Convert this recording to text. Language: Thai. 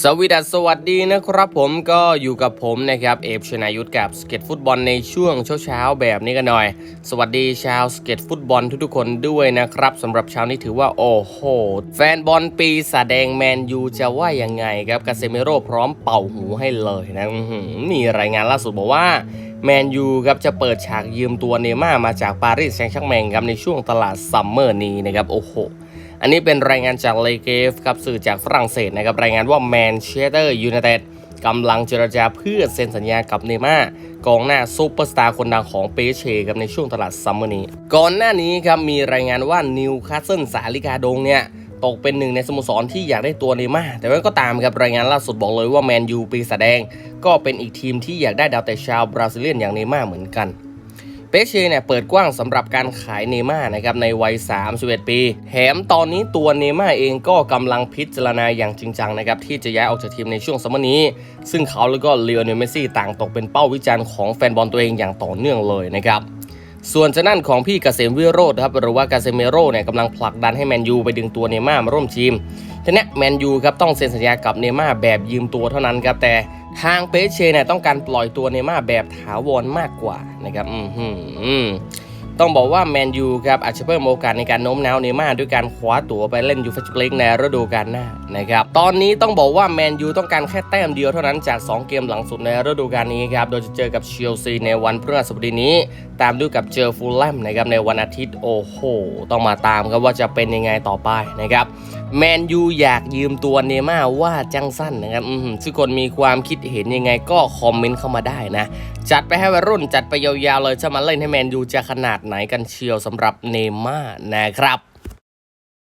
สวีดัสวัสดีนะครับผมก็อยู่กับผมนะครับเอฟชนายุทธกับสเก็ตฟุตบอลในช่วงเช้าๆแบบนี้กันหน่อย สวัสดีชาวสเก็ตฟุตบอลทุกๆคนด้วยนะครับสำหรับเช้านี้ถือว่าโอ้โหแฟนบอลปีศาจแดงแมนยูจะว่ายังไงครับกาเซเมโร่พร้อมเป่าหูให้เลยนะมีรายงานล่าสุดบอกว่าแมนยูครับจะเปิดฉากยืมตัวเนม่ามาจากปารีสแซงต์แชร์แมงครับในช่วงตลาดซัมเมอร์นี้นะครับโอ้โห อันนี้เป็นรายงานจากเลเกฟครับสื่อจากฝรั่งเศสนะครับรายงานว่าแมนเชสเตอร์ยูไนเต็ดกำลังเจรจาเพื่อเซ็นสัญญากับเนม่ากองหน้าซูเปอร์สตาร์คนดังของเปเชครับในช่วงตลาดซัมเมอร์นี้ ก่อนหน้านี้ครับมีรายงานว่านิวคาสเซิลสาลิกาดงเนี่ยตกเป็นหนึ่งในสโมสรที่อยากได้ตัวเนม่าแต่ว่าก็ตามครับรายงานล่าสุดบอกเลยว่าแมนยูปีศาจแดง ก็เป็นอีกทีมที่อยากได้ดาวเตะชาวบราซิเลียนอย่างเนม่าเหมือนกัน เปเช่เนี่ยเปิดกว้างสำหรับการขายเนม่านะครับในวัย 31 ปี แถมตอนนี้ตัวเนม่าเองก็กำลังพิจารณาอย่างจริงจังนะครับที่จะย้ายออกจากทีมในช่วงซัมเมอร์นี้ ซึ่งเขาแล้วก็เลโอเนลเมซี่ต่างตกเป็นเป้าวิจารณ์ของแฟนบอลตัวเองอย่างต่อเนื่องเลยนะครับ ส่วนจะนั่นของพี่กเกษมวิโรธครับหรือว่ากาเซเมโร่เนี่ยกำลังผลักดันให้แมนยูไปดึงตัวเนย์ม่ามาร่วมทีมทีนี้แมนยูครับต้องเซ็นสัญญากับเนย์ม่าแบบยืมตัวเท่านั้นครับแต่ทางเปเช่เนี่ยต้องการปล่อยตัวเนย์ม่าแบบถาวรมากกว่านะครับอืมหืม ต้องบอกว่าแมนยูครับอาจจะเพิ่มโอกาสในการโน้มน้าวเนม่าด้วยการคว้าตั๋วไปเล่นยูฟ่าแชมเปี้ยนลีกในฤดูกาลหน้านะครับตอนนี้ต้องบอกว่าแมนยูต้องการแค่แต้มเดียวเท่านั้นจาก 2 เกมหลังสุดในฤดูกาลนี้ครับโดยจะเจอกับเชลซีในวันพฤหัสบดีนี้ ตามด้วยกับเจอฟูลแลมนะครับในวันอาทิตย์โอ้โหต้องมาตามครับว่าจะเป็นยังไงต่อไปนะครับ แมนยูอยากยืมตัวเนม่าว่าจังสั้นนะครับทุกคนมีความคิดเห็นยังไงก็คอมเมนต์เข้ามาได้นะ จัดไปให้วัยรุ่นจัดไปยาวๆเลยจะมาเล่นให้แมนยูจะขนาดไหนกันเชียวสำหรับเนม่านะครับ